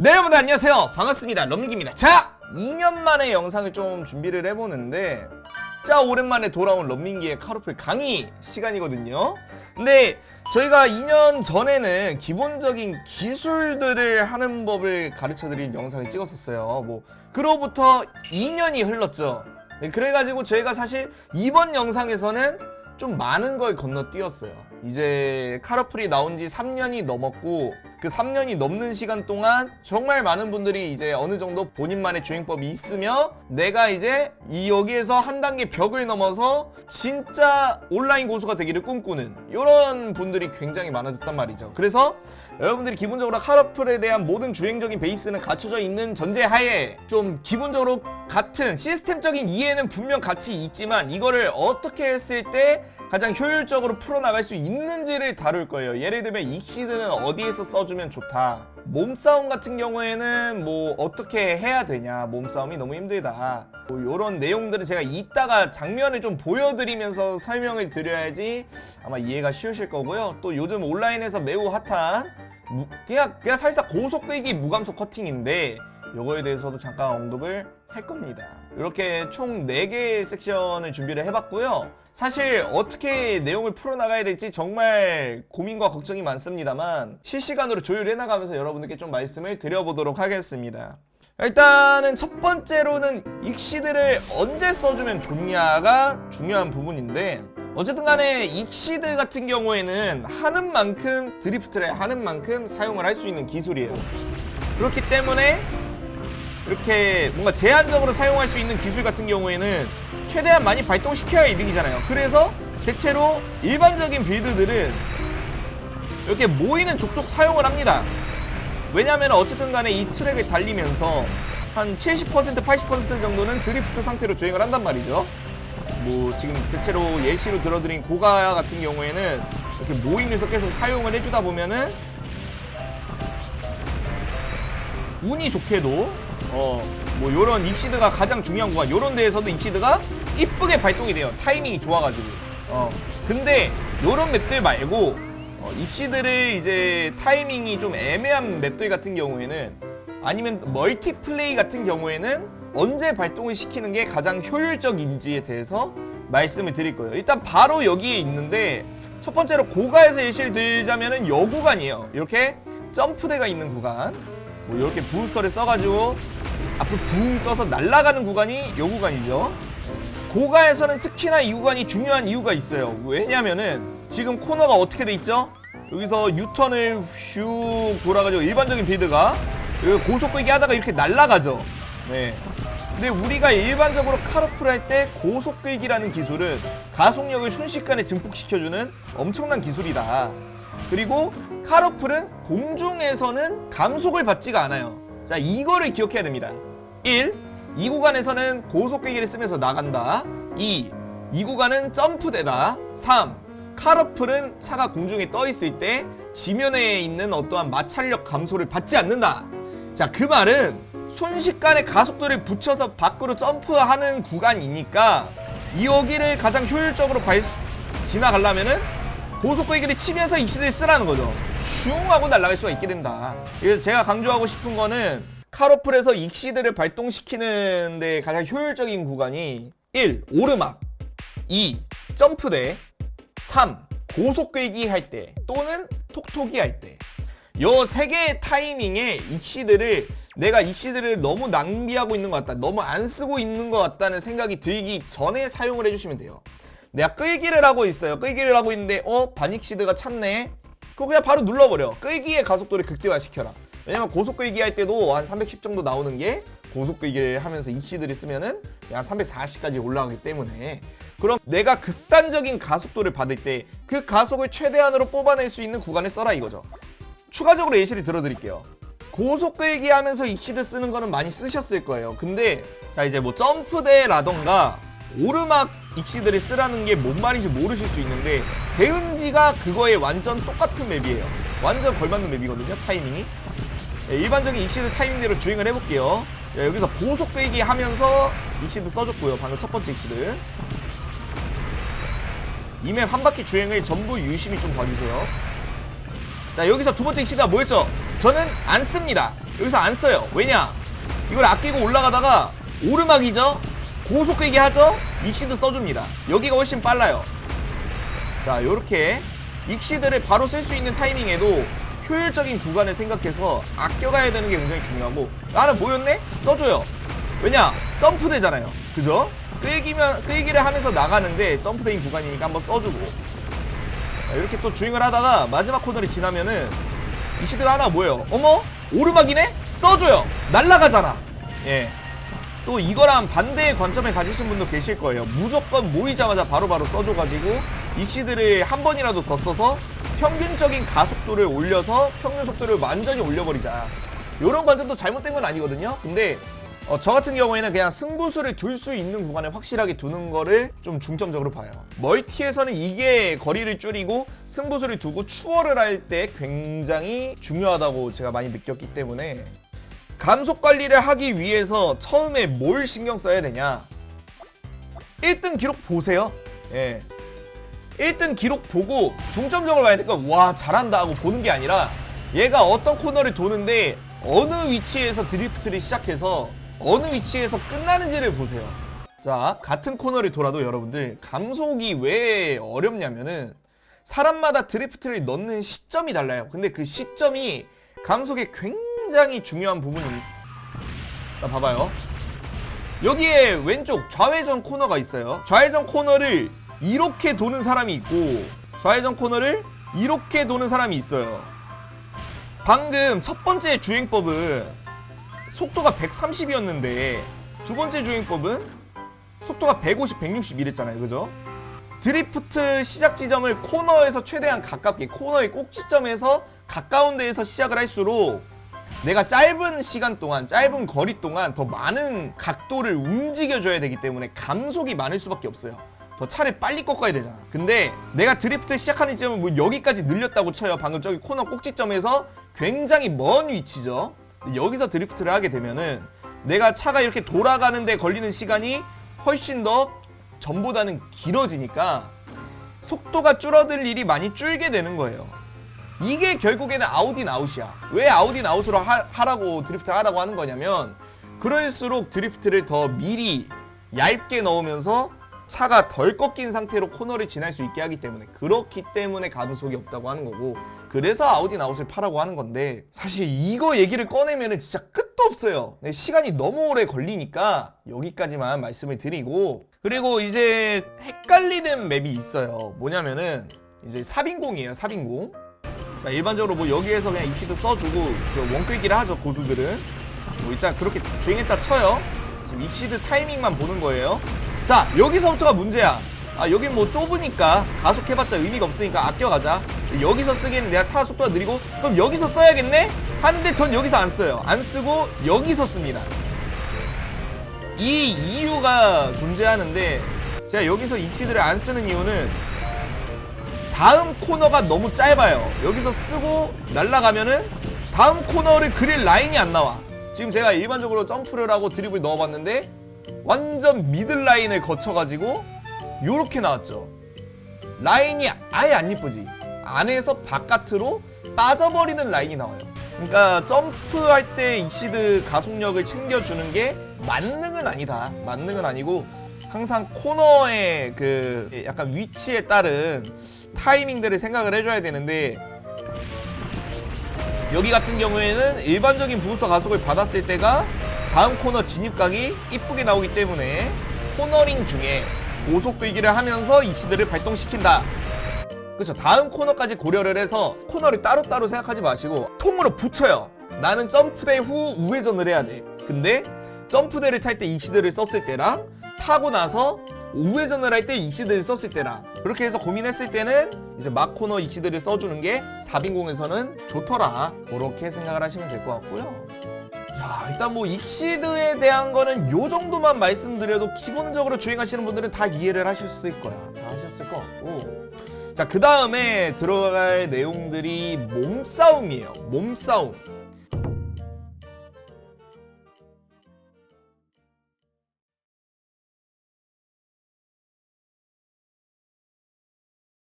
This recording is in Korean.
네 여러분들 안녕하세요. 반갑습니다. 런민기입니다. 자 2년 만에 영상을 좀 준비를 해보는데 진짜 오랜만에 돌아온 런민기의 카로플 강의 시간이거든요. 근데 저희가 2년 전에는 기본적인 기술들을 하는 법을 가르쳐드린 영상을 찍었었어요. 뭐 그로부터 2년이 흘렀죠. 네, 그래가지고 저희가 사실 이번 영상에서는 좀 많은 걸 건너뛰었어요. 이제 카르플이 나온 지 3년이 넘었고 그 3년이 넘는 시간 동안 정말 많은 분들이 이제 어느 정도 본인만의 주행법이 있으며 내가 이제 이 여기에서 한 단계 벽을 넘어서 진짜 온라인 고수가 되기를 꿈꾸는 이런 분들이 굉장히 많아졌단 말이죠. 그래서 여러분들이 기본적으로 카르플에 대한 모든 주행적인 베이스는 갖춰져 있는 전제 하에 좀 기본적으로 같은 시스템적인 이해는 분명 같이 있지만 이거를 어떻게 했을 때 가장 효율적으로 풀어나갈 수 있는지를 다룰 거예요. 예를 들면 익시드는 어디에서 써주면 좋다. 몸싸움 같은 경우에는 뭐 어떻게 해야 되냐. 몸싸움이 너무 힘들다. 뭐 이런 내용들은 제가 이따가 장면을 좀 보여드리면서 설명을 드려야지 아마 이해가 쉬우실 거고요. 또 요즘 온라인에서 매우 핫한 무- 그냥 그냥 사실상 고속배기 무감속 커팅인데 요거에 대해서도 잠깐 언급을 할 겁니다. 이렇게 총 4개의 섹션을 준비를 해봤고요. 사실 어떻게 내용을 풀어나가야 될지 정말 고민과 걱정이 많습니다만 실시간으로 조율해 나가면서 여러분들께 좀 말씀을 드려보도록 하겠습니다. 일단은 첫 번째로는 익시드를 언제 써주면 좋냐가 중요한 부분인데 어쨌든 간에 익시드 같은 경우에는 하는 만큼 드리프트를 하는 만큼 사용을 할 수 있는 기술이에요. 그렇기 때문에 이렇게 뭔가 제한적으로 사용할 수 있는 기술 같은 경우에는 최대한 많이 발동시켜야 이득이잖아요. 그래서 대체로 일반적인 빌드들은 이렇게 모이는 족족 사용을 합니다. 왜냐하면 어쨌든 간에 이 트랙을 달리면서 한 70% 80% 정도는 드리프트 상태로 주행을 한단 말이죠. 뭐 지금 대체로 예시로 들어드린 고가 같은 경우에는 이렇게 모임에서 계속 사용을 해주다 보면은 운이 좋게도 어뭐 요런 익시드가 가장 중요한 구간 요런 데에서도 익시드가 이쁘게 발동이 돼요. 타이밍이 좋아가지고. 어 근데 요런 맵들 말고 어, 익시드를 이제 타이밍이 좀 애매한 맵들 같은 경우에는 아니면 멀티플레이 같은 경우에는 언제 발동을 시키는 게 가장 효율적인지에 대해서 말씀을 드릴 거예요. 일단 바로 여기에 있는데 첫 번째로 고가에서 예시를 들자면은 여 구간이에요. 이렇게 점프대가 있는 구간. 뭐 이렇게 부스터를 써가지고 앞으로 붕 떠서 날아가는 구간이 요 구간이죠. 고가에서는 특히나 이 구간이 중요한 이유가 있어요. 왜냐면은 지금 코너가 어떻게 돼 있죠? 여기서 유턴을 슉 돌아가지고 일반적인 빌드가 여기 고속 끌기 하다가 이렇게 날아가죠. 네. 근데 우리가 일반적으로 카르풀 할 때 고속 끌기라는 기술은 가속력을 순식간에 증폭시켜주는 엄청난 기술이다. 그리고 카르풀은 공중에서는 감속을 받지가 않아요. 자, 이거를 기억해야 됩니다. 1. 이 구간에서는 고속 끌기를 쓰면서 나간다. 2. 이 구간은 점프대다. 3. 카르풀은 차가 공중에 떠 있을 때 지면에 있는 어떠한 마찰력 감소를 받지 않는다. 자, 그 말은 순식간에 가속도를 붙여서 밖으로 점프하는 구간이니까 이 여기를 가장 효율적으로 발, 지나가려면은 고속 끌기를 치면서 익시드를 쓰라는 거죠. 슝 하고 날아갈 수가 있게 된다. 그래서 제가 강조하고 싶은 거는 카로플에서 익시드를 발동시키는 데 가장 효율적인 구간이 1. 오르막 2. 점프대 3. 고속 끌기 할 때 또는 톡톡이 할 때. 요 세 개의 타이밍에 익시드를 내가 익시드를 너무 낭비하고 있는 것 같다. 너무 안 쓰고 있는 것 같다는 생각이 들기 전에 사용을 해주시면 돼요. 내가 끌기를 하고 있어요. 끌기를 하고 있는데 어 반익시드가 찼네. 그거 그냥 바로 눌러버려. 끌기의 가속도를 극대화시켜라. 왜냐면 고속 끌기 할 때도 한 310 정도 나오는 게 고속 끌기를 하면서 익시드를 쓰면은 한 340까지 올라가기 때문에 그럼 내가 극단적인 가속도를 받을 때 그 가속을 최대한으로 뽑아낼 수 있는 구간을 써라 이거죠. 추가적으로 예시를 들어드릴게요. 고속 끌기 하면서 익시드 쓰는 거는 많이 쓰셨을 거예요. 근데 자 이제 뭐 점프대라던가 오르막 익시드를 쓰라는 게 뭔 말인지 모르실 수 있는데 대은지가 그거에 완전 똑같은 맵이에요. 완전 걸맞는 맵이거든요. 타이밍이. 네, 일반적인 익시드 타이밍대로 주행을 해볼게요. 네, 여기서 고속 끌기 하면서 익시드 써줬고요. 방금 첫 번째 익시드. 이맵 한 바퀴 주행을 전부 유심히 좀 봐주세요. 자 여기서 두 번째 익시드가 뭐였죠? 저는 안 씁니다. 여기서 안 써요. 왜냐? 이걸 아끼고 올라가다가 오르막이죠? 고속되게 하죠? 익시드 써줍니다. 여기가 훨씬 빨라요. 자, 요렇게 익시드를 바로 쓸 수 있는 타이밍에도 효율적인 구간을 생각해서 아껴가야 되는 게 굉장히 중요하고 나는 뭐였네? 써줘요. 왜냐? 점프되잖아요. 그죠? 끌기면, 끌기를 하면서 나가는데 점프되는 구간이니까 한번 써주고 자, 이렇게 또 주행을 하다가 마지막 코너를 지나면은 이시드가 하나 뭐예요? 어머? 오르막이네? 써줘요. 날라가잖아. 예. 또 이거랑 반대의 관점을 가지신 분도 계실 거예요. 무조건 모이자마자 바로바로 써줘가지고 익시드를 한 번이라도 더 써서 평균적인 가속도를 올려서 평균 속도를 완전히 올려버리자. 이런 관점도 잘못된 건 아니거든요. 근데 어, 저 같은 경우에는 그냥 승부수를 둘 수 있는 구간에 확실하게 두는 거를 좀 중점적으로 봐요. 멀티에서는 이게 거리를 줄이고 승부수를 두고 추월을 할 때 굉장히 중요하다고 제가 많이 느꼈기 때문에 감속 관리를 하기 위해서 처음에 뭘 신경 써야 되냐? 1등 기록 보세요. 예. 1등 기록 보고 중점적으로 봐야 되니까 와 잘한다 하고 보는 게 아니라 얘가 어떤 코너를 도는데 어느 위치에서 드리프트를 시작해서 어느 위치에서 끝나는지를 보세요. 자 같은 코너를 돌아도 여러분들 감속이 왜 어렵냐면은 사람마다 드리프트를 넣는 시점이 달라요. 근데 그 시점이 감속에 굉장히 중요한 부분입니다. 자 봐봐요. 여기에 왼쪽 좌회전 코너가 있어요. 좌회전 코너를 이렇게 도는 사람이 있고 좌회전 코너를 이렇게 도는 사람이 있어요. 방금 첫 번째 주행법은 속도가 130이었는데 두 번째 주행법은 속도가 150, 160 이랬잖아요. 그죠? 드리프트 시작 지점을 코너에서 최대한 가깝게 코너의 꼭지점에서 가까운 데에서 시작을 할수록 내가 짧은 시간 동안 짧은 거리 동안 더 많은 각도를 움직여줘야 되기 때문에 감속이 많을 수밖에 없어요. 더 차를 빨리 꺾어야 되잖아. 근데 내가 드리프트 시작하는 지점을 뭐 여기까지 늘렸다고 쳐요. 방금 저기 코너 꼭지점에서 굉장히 먼 위치죠. 여기서 드리프트를 하게 되면은 내가 차가 이렇게 돌아가는데 걸리는 시간이 훨씬 더 전보다는 길어지니까 속도가 줄어들 일이 많이 줄게 되는 거예요. 이게 결국에는 아웃인 아웃이야. 왜 아웃인 아웃으로 하, 하라고 드리프트 하라고 하는 거냐면 그럴수록 드리프트를 더 미리 얇게 넣으면서 차가 덜 꺾인 상태로 코너를 지날 수 있게 하기 때문에 그렇기 때문에 가속이 없다고 하는 거고 그래서 아웃인 아웃을 파라고 하는 건데 사실 이거 얘기를 꺼내면은 진짜 끝도 없어요. 네, 시간이 너무 오래 걸리니까 여기까지만 말씀을 드리고 그리고 이제 헷갈리는 맵이 있어요. 뭐냐면은 이제 사빈공이에요. 사빈공. 자 일반적으로 뭐 여기에서 그냥 익히드 써주고 그 원끌기를 하죠 고수들은. 뭐 일단 그렇게 주행했다 쳐요. 지금 익시드 타이밍만 보는 거예요. 자 여기서부터가 문제야. 아 여긴 뭐 좁으니까 가속해봤자 의미가 없으니까 아껴가자. 여기서 쓰기에는 내가 차 속도가 느리고 그럼 여기서 써야겠네? 하는데 전 여기서 안 써요. 안 쓰고 여기서 씁니다. 이 이유가 존재하는데 제가 여기서 익시드를 안 쓰는 이유는 다음 코너가 너무 짧아요. 여기서 쓰고 날아가면은 다음 코너를 그릴 라인이 안 나와. 지금 제가 일반적으로 점프를 하고 드립을 넣어봤는데 완전 미들 라인을 거쳐가지고 요렇게 나왔죠. 라인이 아예 안 이쁘지. 안에서 바깥으로 빠져버리는 라인이 나와요. 그러니까 점프할 때 익시드 가속력을 챙겨주는 게 만능은 아니다. 만능은 아니고 항상 코너의 그 약간 위치에 따른 타이밍들을 생각을 해줘야 되는데 여기 같은 경우에는 일반적인 부스터 가속을 받았을 때가 다음 코너 진입각이 이쁘게 나오기 때문에 코너링 중에 고속 끌기를 하면서 이치들을 발동시킨다. 그렇죠. 다음 코너까지 고려를 해서 코너를 따로따로 생각하지 마시고 통으로 붙여요. 나는 점프대 후 우회전을 해야 돼. 근데 점프대를 탈때 익시드를 썼을 때랑 타고 나서 우회전을 할 때 익시드를 썼을 때랑 그렇게 해서 고민했을 때는 이제 막 코너 익시드를 써주는 게 4빈공에서는 좋더라. 그렇게 생각을 하시면 될 것 같고요. 자 일단 뭐 익시드에 대한 거는 요 정도만 말씀드려도 기본적으로 주행하시는 분들은 다 이해를 하셨을 거야. 다 하셨을 것 같고. 자그 다음에 들어갈 내용들이 몸싸움이에요. 몸싸움